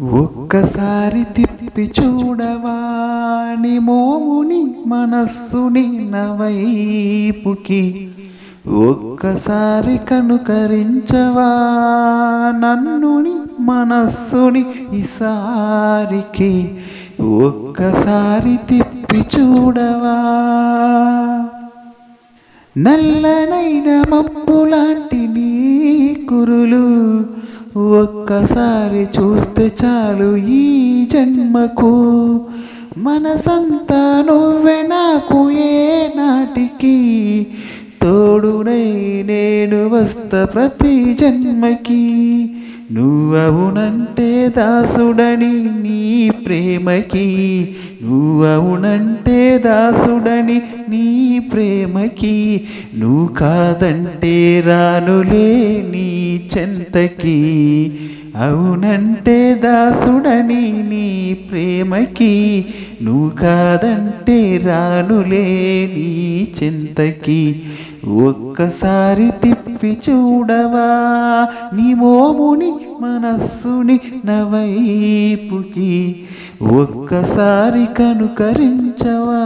ఒక్కసారి తిప్పి చూడవా నీ మోముని మనస్సుని నవైపుకి. ఒక్కసారి కనుకరించవా నన్నుని మనస్సుని ఈసారికి. ఒక్కసారి తిప్పి చూడవా. నల్లనైన మబ్బులాంటి నీ కురులు ఒక్కసారి చూస్తే చాలు ఈ జన్మకు. మనసంతా నువ్వే నాకు ఏ నాటికి. తోడునై నేను వస్తా ప్రతి జన్మకి. నువ్వవునంటే దాసుడని నీ ప్రేమకి నువ్వవునంటే దాసుడని నీ ప్రేమకి నువ్వు కాదంటే రానులే నీ చెంతకి. అవునంటే దాసుడని నీ ప్రేమకి నువ్వు కాదంటే రానులే నీ చింతకి. ఒక్కసారి తిప్పి చూడవా? నీ మోముని మనస్సుని నవైపుకి ఒక్కసారి కనుకరించవా?